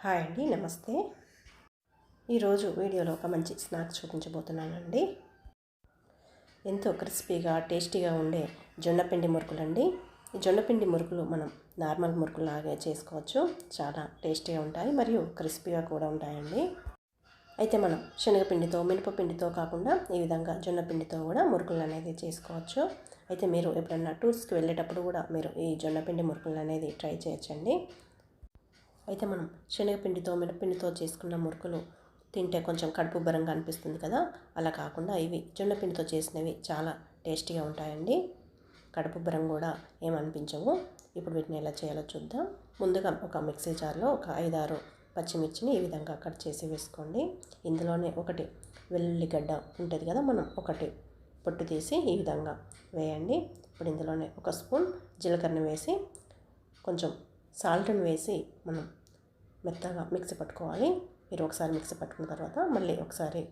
Hi అండి నమస్తే. ఈరోజు వీడియోలో ఒక మంచి స్నాక్ చూపించబోతున్నానండి. ఎంతో క్రిస్పీగా టేస్టీగా ఉండే జొన్నపిండి మురుకులండి. ఈ జొన్నపిండి మురుకులు మనం నార్మల్ మురుకులాగే చేసుకోవచ్చు. చాలా టేస్టీగా ఉంటాయి మరియు క్రిస్పీగా కూడా ఉంటాయండి. అయితే మనం శనగపిండితో మినపపిండితో కాకుండా ఈ విధంగా జొన్నపిండితో కూడా మురుకులు అనేది చేసుకోవచ్చు. అయితే మీరు ఎప్పుడన్నా టూర్స్కి వెళ్ళేటప్పుడు కూడా మీరు ఈ జొన్నపిండి మురుకులు అనేది ట్రై చేయొచ్చండి. అయితే మనం శనగపిండితో మినపిండితో చేసుకున్న మురుకులు తింటే కొంచెం కడుపు బరంగా అనిపిస్తుంది కదా? అలా కాకుండా ఇవి జొన్నపిండితో చేసినవి చాలా టేస్టీగా ఉంటాయండి. కడుపు బరం కూడా ఏమనిపించవు ఇప్పుడు వీటిని ఎలా చేయాలో చూద్దాం. ముందుగా ఒక మిక్సీ జార్లో ఒక ఐదారు పచ్చిమిర్చిని ఈ విధంగా కట్ చేసి వేసుకోండి. ఇందులోనే ఒకటి వెల్లుల్లిగడ్డ ఉంటుంది కదా మనం ఒకటి పొట్టు తీసి ఈ విధంగా వేయండి. ఇప్పుడు ఇందులోనే ఒక స్పూన్ జీలకర్ర వేసి కొంచెం సాల్ట్ని వేసి మనం మెత్తగా మిక్సీ పట్టుకోవాలి. మీరు ఒకసారి మిక్సీ పట్టుకున్న తర్వాత మళ్ళీ ఒకసారి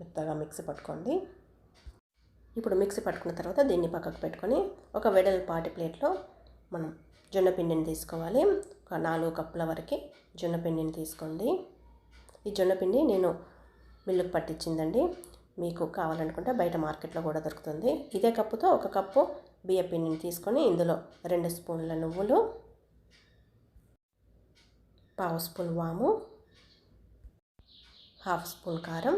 మెత్తగా మిక్సీ పట్టుకోండి. ఇప్పుడు మిక్సీ పట్టుకున్న తర్వాత దీన్ని పక్కకు పెట్టుకొని ఒక వెడల్పాటి ప్లేట్లో మనం జొన్న పిండిని తీసుకోవాలి. ఒక నాలుగు కప్పుల వరకు జొన్న పిండిని తీసుకోండి. ఈ జొన్న పిండి నేను మిల్లుకు పట్టించిందండి. మీకు కావాలనుకుంటే బయట మార్కెట్లో కూడా దొరుకుతుంది. ఇదే కప్పుతో ఒక కప్పు బియ్య పిండిని తీసుకొని ఇందులో రెండు స్పూన్ల నువ్వులు పావు స్పూన్ వాము హాఫ్ స్పూన్ కారం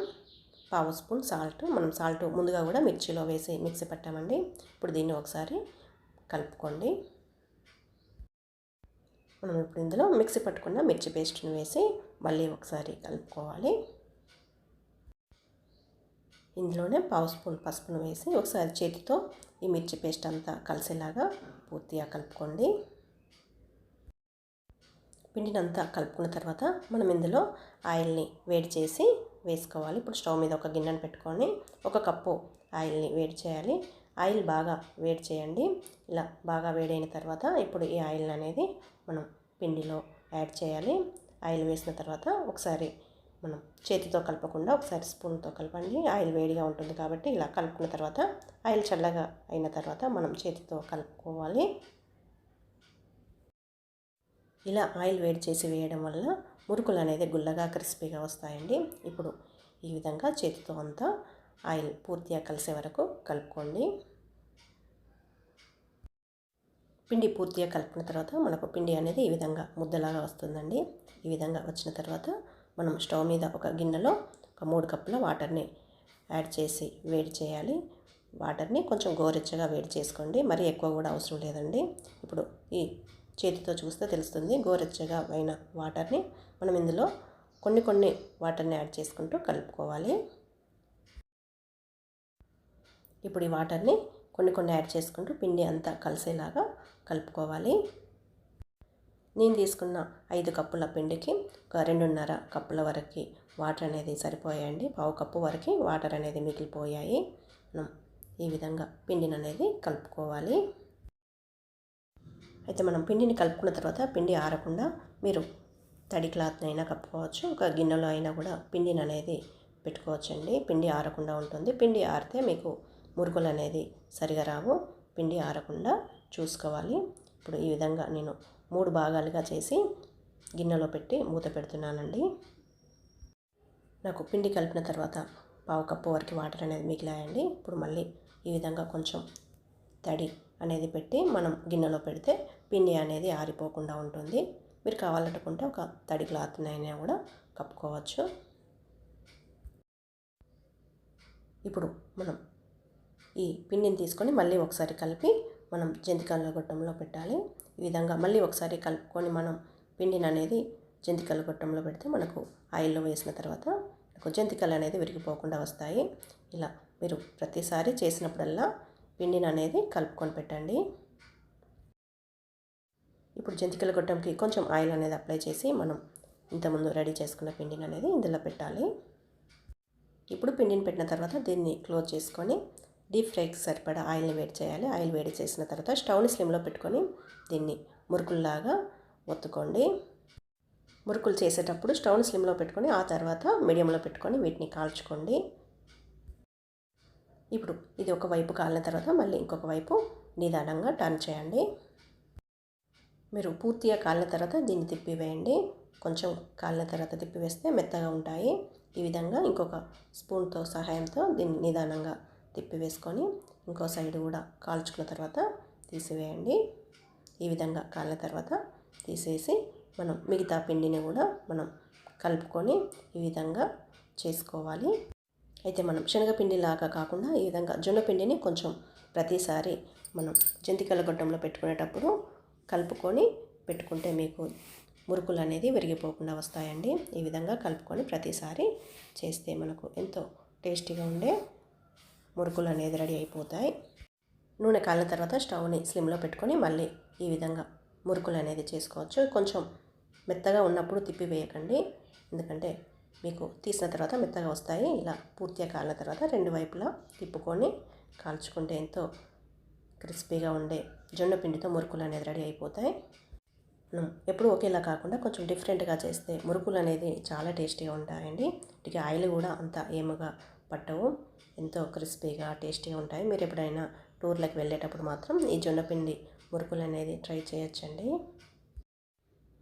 పావు స్పూన్ సాల్ట్. మనం సాల్ట్ ముందుగా కూడా మిర్చిలో వేసి మిక్సీ పెట్టామండి. ఇప్పుడు దీన్ని ఒకసారి కలుపుకోండి. మనం ఇప్పుడు ఇందులో మిక్సీ పట్టుకున్న మిర్చి పేస్ట్ని వేసి మళ్ళీ ఒకసారి కలుపుకోవాలి. ఇందులోనే పావు స్పూన్ పసుపును వేసి ఒకసారి చేతితో ఈ మిర్చి పేస్ట్ అంతా కలిసేలాగా పూర్తిగా కలుపుకోండి. పిండినంతా కలుపుకున్న తర్వాత మనం ఇందులో ఆయిల్ని వేడి చేసి వేసుకోవాలి. ఇప్పుడు స్టవ్ మీద ఒక గిన్నెను పెట్టుకొని ఒక కప్పు ఆయిల్ని వేడి చేయాలి. ఆయిల్ బాగా వేడి చేయండి. ఇలా బాగా వేడైన తర్వాత ఇప్పుడు ఈ ఆయిల్ అనేది మనం పిండిలో యాడ్ చేయాలి. ఆయిల్ వేసిన తర్వాత ఒకసారి మనం చేతితో కలపకుండా ఒకసారి స్పూన్తో కలపండి. ఆయిల్ వేడిగా ఉంటుంది కాబట్టి ఇలా కలుపుకున్న తర్వాత ఆయిల్ చల్లగా అయిన తర్వాత మనం చేతితో కలుపుకోవాలి. ఇలా ఆయిల్ వేడి చేసి వేయడం వల్ల మురుకులు అనేది గుల్లగా క్రిస్పీగా వస్తాయండి. ఇప్పుడు ఈ విధంగా చేతితో అంతా ఆయిల్ పూర్తిగా కలిసే వరకు కలుపుకోండి. పిండి పూర్తిగా కలిపిన తర్వాత మనకు పిండి అనేది ఈ విధంగా ముద్దలాగా వస్తుందండి. ఈ విధంగా వచ్చిన తర్వాత మనం స్టవ్ మీద ఒక గిన్నెలో ఒక మూడు కప్పుల వాటర్ని యాడ్ చేసి వేడి చేయాలి. వాటర్ని కొంచెం గోరెచ్చగా వేడి చేసుకోండి. మరీ ఎక్కువ కూడా అవసరం లేదండి. ఇప్పుడు ఈ చేతితో చూస్తే తెలుస్తుంది. గోరెచ్చగా అయిన వాటర్ని మనం ఇందులో కొన్ని కొన్ని వాటర్ని యాడ్ చేసుకుంటూ కలుపుకోవాలి. ఇప్పుడు ఈ వాటర్ని కొన్ని కొన్ని యాడ్ చేసుకుంటూ పిండి అంతా కలిసేలాగా కలుపుకోవాలి. నేను తీసుకున్న ఐదు కప్పుల పిండికి ఒక రెండున్నర కప్పుల వరకు వాటర్ అనేది సరిపోయాయండి. పావు కప్పు వరకు వాటర్ అనేది మిగిలిపోయాయి. మనం ఈ విధంగా పిండిని అనేది కలుపుకోవాలి. అయితే మనం పిండిని కలుపుకున్న తర్వాత పిండి ఆరకుండా మీరు తడి క్లాత్ని అయినా కప్పుకోవచ్చు ఒక గిన్నెలో అయినా కూడా పిండిని అనేది పెట్టుకోవచ్చండి. పిండి ఆరకుండా ఉంటుంది. పిండి ఆరితే మీకు మురుగులు అనేది సరిగా రావు. పిండి ఆరకుండా చూసుకోవాలి. ఇప్పుడు ఈ విధంగా నేను మూడు భాగాలుగా చేసి గిన్నెలో పెట్టి మూత పెడుతున్నానండి. నాకు పిండి కలిపిన తర్వాత పావు కప్పు వరకు వాటర్ అనేది మిగిలాయండి. ఇప్పుడు మళ్ళీ ఈ విధంగా కొంచెం తడి అనేది పెట్టి మనం గిన్నెలో పెడితే పిండి అనేది ఆరిపోకుండా ఉంటుంది. మీరు కావాలనుకుంటే ఒక తడి క్లాత్నైనా కూడా కప్పుకోవచ్చు. ఇప్పుడు మనం ఈ పిండిని తీసుకొని మళ్ళీ ఒకసారి కలిపి మనం జంతికల గొట్టంలో పెట్టాలి. ఈ విధంగా మళ్ళీ ఒకసారి కలుపుకొని మనం పిండిని అనేది జంతికల గొట్టంలో పెడితే మనకు ఆయిల్లో వేసిన తర్వాత జంతికలు అనేది విరిగిపోకుండా వస్తాయి. ఇలా మీరు ప్రతిసారి చేసినప్పుడల్లా పిండిని అనేది కలుపుకొని పెట్టండి. ఇప్పుడు జంతికల గొట్టంకి కొంచెం ఆయిల్ అనేది అప్లై చేసి మనం ఇంతకుముందు రెడీ చేసుకున్న పిండిని అనేది ఇందులో పెట్టాలి. ఇప్పుడు పిండిని పెట్టిన తర్వాత దీన్ని క్లోజ్ చేసుకొని డీప్ ఫ్రైకి సరిపడా ఆయిల్ని వేడి చేయాలి. ఆయిల్ వేడి చేసిన తర్వాత స్టవ్ని స్లిమ్లో పెట్టుకొని దీన్ని మురుకుల్లాగా ఒత్తుకోండి. మురుకులు చేసేటప్పుడు స్టవ్ని స్లిమ్లో పెట్టుకొని ఆ తర్వాత మీడియంలో పెట్టుకొని వీటిని కాల్చుకోండి. ఇప్పుడు ఇది ఒక వైపు కాలిన తర్వాత మళ్ళీ ఇంకొక వైపు నిదానంగా టర్న్ చేయండి. మీరు పూర్తిగా కాలిన తర్వాత దీన్ని తిప్పివేయండి. కొంచెం కాలిన తర్వాత తిప్పివేస్తే మెత్తగా ఉంటాయి. ఈ విధంగా ఇంకొక స్పూన్తో సహాయంతో దీన్ని నిదానంగా తిప్పివేసుకొని ఇంకో సైడ్ కూడా కాల్చుకున్న తర్వాత తీసివేయండి. ఈ విధంగా కాలిన తర్వాత తీసేసి మనం మిగతా పిండిని కూడా మనం కలుపుకొని ఈ విధంగా చేసుకోవాలి. అయితే మనం శనగపిండి లాగా కాకుండా ఈ విధంగా జొన్నపిండిని కొంచెం ప్రతిసారి మనం జంతికల గొట్టంలో పెట్టుకునేటప్పుడు కలుపుకొని పెట్టుకుంటే మీకు మురుకులు అనేది విరిగిపోకుండా వస్తాయండి. ఈ విధంగా కలుపుకొని ప్రతిసారి చేస్తే మనకు ఎంతో టేస్టీగా ఉండే మురుకులు అనేది రెడీ అయిపోతాయి. నూనె కాలిన తర్వాత స్టవ్ని స్లిమ్లో పెట్టుకొని మళ్ళీ ఈ విధంగా మురుకులు అనేది చేసుకోవచ్చు. కొంచెం మెత్తగా ఉన్నప్పుడు తిప్పి వేయకండి. ఎందుకంటే మీకు తీసిన తర్వాత మెత్తగా వస్తాయి. ఇలా పూర్తిగా కాలిన తర్వాత రెండు వైపులా తిప్పుకొని కాల్చుకుంటే ఎంతో క్రిస్పీగా ఉండే జొన్న పిండితో మురుకులు అనేది రెడీ అయిపోతాయి. మనం ఎప్పుడు ఒకేలా కాకుండా కొంచెం డిఫరెంట్గా చేస్తే మురుకులు అనేది చాలా టేస్టీగా ఉంటాయండి. వీటికి ఆయిల్ కూడా అంత ఏముగా పట్టవు ఎంతో క్రిస్పీగా టేస్టీగా ఉంటాయి. మీరు ఎప్పుడైనా టూర్లకు వెళ్ళేటప్పుడు మాత్రం ఈ జొన్న పిండి మురుకులు అనేది ట్రై చేయొచ్చండి.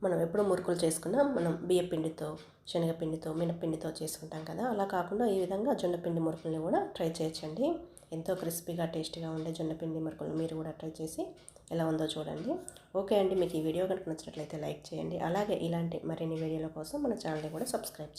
మనం ఎప్పుడు మురుకులు చేసుకున్నా మనం బియ్యపిండితో శనగపిండితో మినపిండితో చేసుకుంటాం కదా. అలా కాకుండా ఈ విధంగా జొన్నపిండి మురుకుల్ని కూడా ట్రై చేయొచ్చండి. ఎంతో క్రిస్పీగా టేస్టీగా ఉండే జొన్న పిండి మురుకులు మీరు కూడా ట్రై చేసి ఎలా ఉందో చూడండి. ఓకే అండి మీకు ఈ వీడియో కనుక నచ్చినట్లయితే లైక్ చేయండి. అలాగే ఇలాంటి మరిన్ని వీడియోల కోసం మన ఛానల్ని కూడా సబ్స్క్రైబ్ చేయండి.